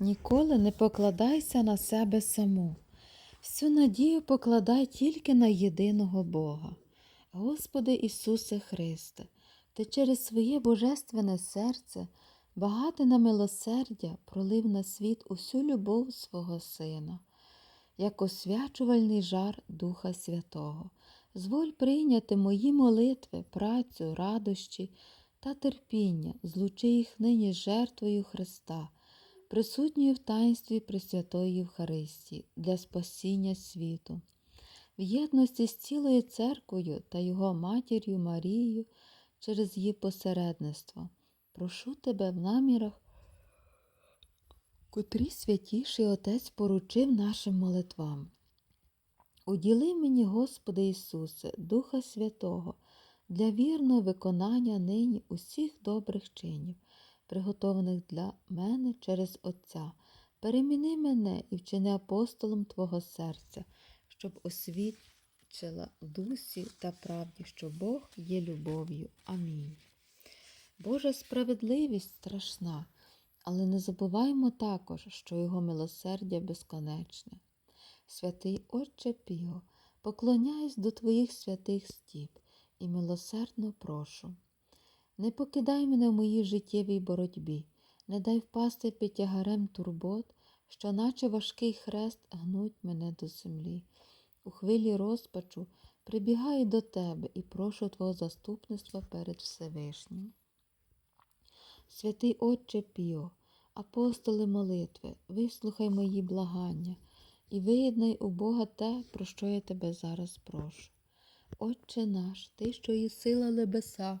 Ніколи не покладайся на себе саму. Всю надію покладай тільки на єдиного Бога. Господи Ісусе Христе, Ти через своє божественне серце, багате на милосердя, пролив на світ усю любов свого Сина, як освячувальний жар Духа Святого. Зволь прийняти мої молитви, працю, радощі та терпіння, злучи їх нині жертвою Христа присутньою в таїнстві Пресвятої Євхаристії для спасіння світу, в єдності з цілою церквою та його матір'ю Марією через її посередництво. Прошу тебе в намірах, котрі святіший Отець поручив нашим молитвам. Уділи мені, Господи Ісусе, Духа Святого, для вірного виконання нині усіх добрих чинів приготованих для мене через Отця. Переміни мене і вчини апостолом Твого серця, щоб освідчила дусі та правді, що Бог є любов'ю. Амінь. Божа справедливість страшна, але не забуваймо також, що Його милосердя безконечне. Святий Отче Піо, поклоняюсь до Твоїх святих стіп і милосердно прошу. Не покидай мене в моїй життєвій боротьбі, не дай впасти під тягарем турбот, що, наче важкий хрест, гнуть мене до землі. У хвилі розпачу прибігаю до тебе і прошу Твого заступництва перед Всевишнім. Святий Отче Піо, апостоли молитви, вислухай мої благання і виєднай у Бога те, про що я тебе зараз прошу. Отче наш, Ти, що є сила небеса,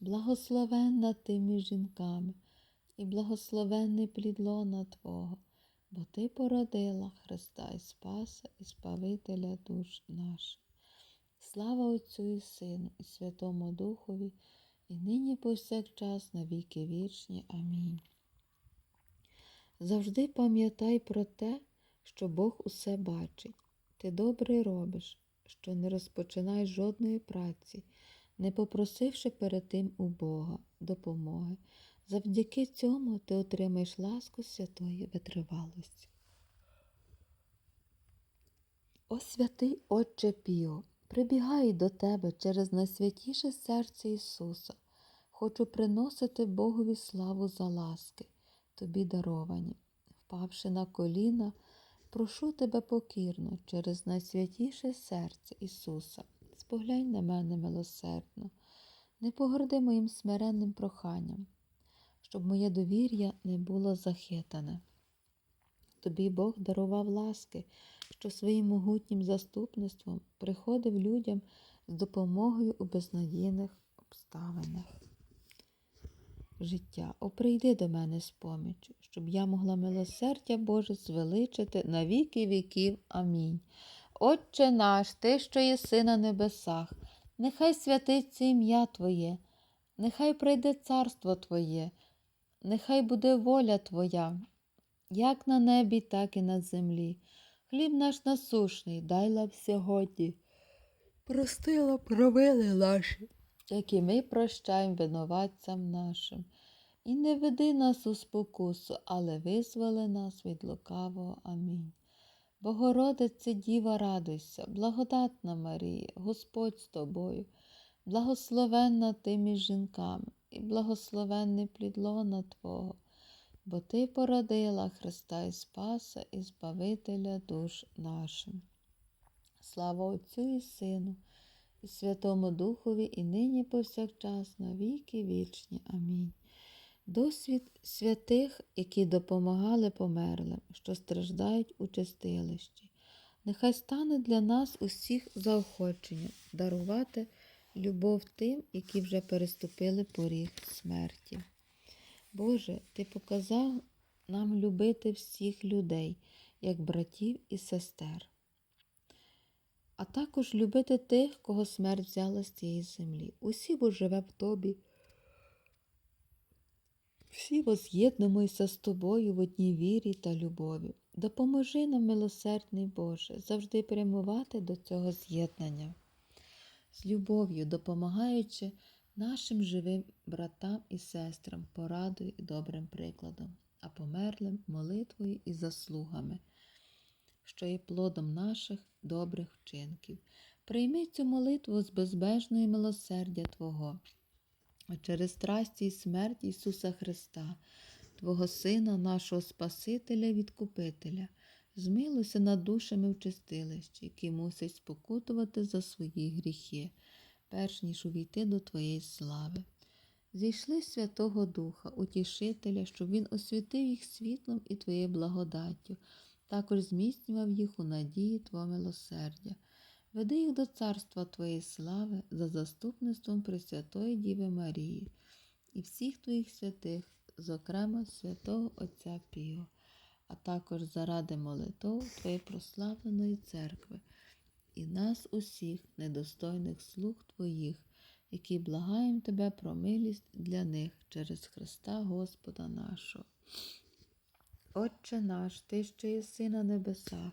Благословенна ти між жінками, і благословенний плід лона Твого, бо Ти породила Христа і Спаса і Спавителя душ наших. Слава Отцю і Сину, і Святому Духові, і нині повсякчас на віки вічні. Амінь. Завжди пам'ятай про те, що Бог усе бачить. Ти добре робиш, що не розпочинаєш жодної праці не попросивши перед тим у Бога допомоги. Завдяки цьому ти отримаєш ласку святої витривалості. О святий Отче Піо, прибігаю до тебе через найсвятіше серце Ісуса. Хочу приносити Богові славу за ласки, тобі даровані. Впавши на коліна, прошу тебе покірно через найсвятіше серце Ісуса споглянь на мене милосердно, не погорди моїм смиренним проханням, щоб моє довір'я не було захитане. Тобі Бог дарував ласки, що своїм могутнім заступництвом приходив людям з допомогою у безнадійних обставинах. Життя, о, прийди до мене з поміччю, щоб я могла милосердя Боже звеличити на віки віків. Амінь. Отче наш, Ти, що єси на небесах, нехай святиться ім'я Твоє, нехай прийде царство Твоє, нехай буде воля Твоя, як на небі, так і на землі. Хліб наш насушний, дай нам сьогодні. Простила провини наші, як і ми прощаємо винуватцям нашим. І не веди нас у спокусу, але визволи нас від лукавого. Амінь. Богородице Діва, радуйся, благодатна Марія, Господь з тобою, благословенна ти між жінками, і благословенний плід лона Твого, бо Ти породила Христа і Спаса і Збавителя душ нашим. Слава Отцю і Сину, і Святому Духові, і нині повсякчас, на віки вічні. Амінь. Досвід святих, які допомагали померлим, що страждають у чистилищі, нехай стане для нас усіх заохоченням дарувати любов тим, які вже переступили поріг смерті. Боже, Ти показав нам любити всіх людей, як братів і сестер, а також любити тих, кого смерть взяла з цієї землі. Усі бо живе в тобі. Всі воз'єднуємося з тобою в одній вірі та любові. Допоможи нам, милосердний Боже, завжди прямувати до цього з'єднання, з любов'ю допомагаючи нашим живим братам і сестрам порадою і добрим прикладом, а померлим молитвою і заслугами, що є плодом наших добрих вчинків. Прийми цю молитву з безбежної милосердя Твого а через страсті і смерть Ісуса Христа, Твого Сина, нашого Спасителя Відкупителя, змилуйся над душами в чистилищі, які мусять спокутувати за свої гріхи, перш ніж увійти до Твоєї слави. Зійшли Святого Духа, Утішителя, щоб Він освітив їх світлом і Твоєю благодаттю, також зміцнював їх у надії Твого милосердя. Веди їх до царства Твоєї слави за заступництвом Пресвятої Діви Марії і всіх Твоїх святих, зокрема святого Отця Піо, а також заради молитов Твоєї прославленої церкви і нас усіх, недостойних слуг Твоїх, які благаємо Тебе про милість для них через Христа Господа нашого. Отче наш, Ти, що єси на небесах,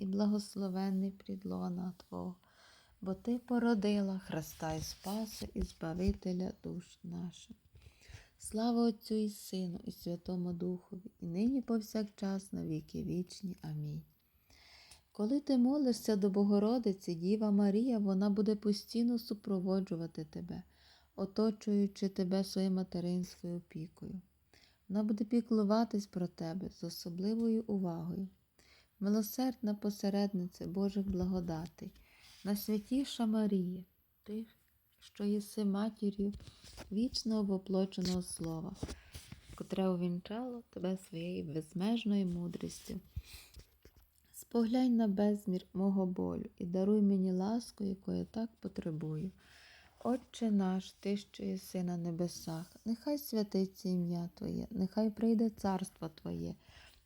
і благословенний плідлона Твого, бо Ти породила Христа і Спаса і Збавителя душ наших. Слава Отцю і Сину, і Святому Духові, і нині повсякчас на віки вічні. Амінь. Коли ти молишся до Богородиці, Діва Марія, вона буде постійно супроводжувати тебе, оточуючи тебе своєю материнською опікою. Вона буде піклуватись про тебе з особливою увагою милосердна посередниця Божих благодатей, найсвятіша Марія, ти, що єси матір'ю вічного воплоченого слова, котре увінчало тебе своєю безмежною мудрістю. Споглянь на безмір мого болю і даруй мені ласку, яку я так потребую. Отче наш, Ти, що єси на небесах, нехай святиться ім'я Твоє, нехай прийде царство Твоє.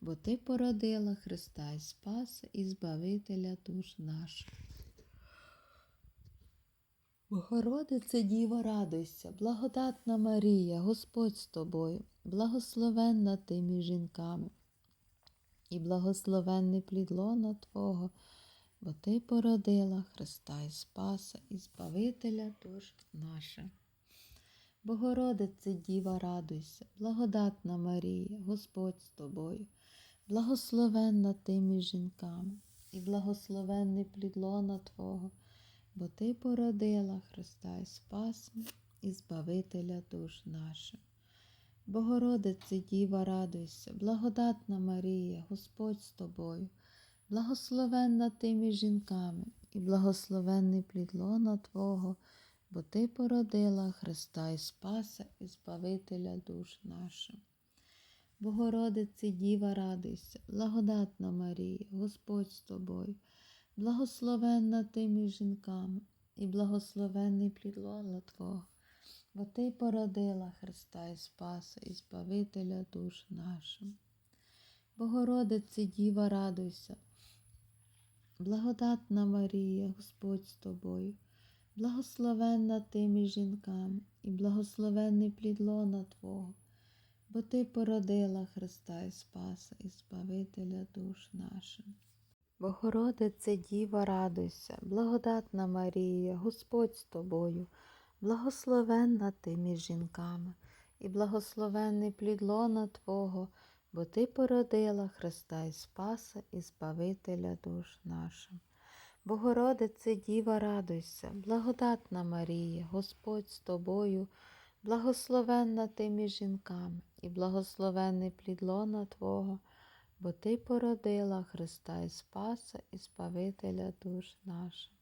бо Ти породила Христа і Спаса і Збавителя душ наших. Богородице Діва, радуйся, благодатна Марія, Господь з тобою, благословенна ти між жінками, і благословенний плід лона Твого, бо Ти породила Христа і Спаса і Збавителя душ наших. Богородице Діва, радуйся, благодатна Марія, Господь з тобою, благословенна ти між жінками, і благословенний плід лона Твого, бо Ти породила Христа і Спаса і Збавителя душ наших. Богородице Діва, радуйся, благодатна Марія, Господь з тобою, благословенна ти між жінками, і благословенний плід лона Твого, бо Ти породила Христа і Спаса і Збавителя душ наших. Богородице Діва, радуйся, благодатна Марія, Господь з тобою, благословенна ти між жінками, і благословенний плід лона Твого, бо Ти породила Христа і Спаса і Збавителя душ наших. Богородице Діва, радуйся, благодатна Марія, Господь з тобою, благословенна ти між жінками, і благословенний плід лона Твого бо Ти породила Христа і Спаса і Збавителя душ нашим. Богородице Діва, радуйся, благодатна Марія, Господь з тобою, благословенна ти між жінками, і благословенний плід лона Твого, бо Ти породила Христа і Спаса і Збавителя душ нашим. Богородице Діва, радуйся, благодатна Марія, Господь з тобою, благословенна ти між жінками, і благословенний плід лона Твого, бо Ти породила Христа і Спаса і Спавителя душ наших.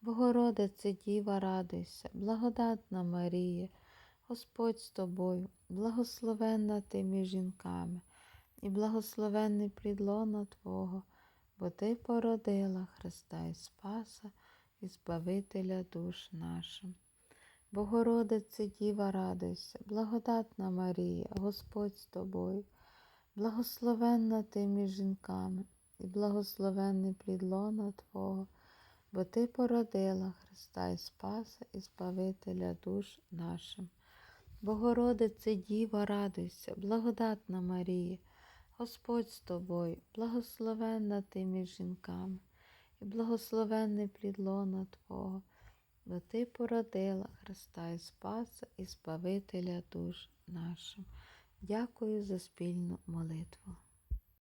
Богородице Діва, радуйся, благодатна Марія, Господь з тобою, благословенна ти між жінками, і благословенний плід лона Твого, бо Ти породила Христа і Спаса і Збавителя душ нашим. Богородице Діва, радуйся, благодатна Марія, Господь з тобою, благословенна ти між жінками, і благословенний плід лона Твого, бо Ти породила Христа і Спаса і Збавителя душ нашим. Богородице Діва, радуйся, благодатна Марія, Господь з тобою, благословенна ти між жінками, і благословенний плід лона Твого, бо Ти породила Христа і Спаса і Спавителя душ нашим. Дякую за спільну молитву.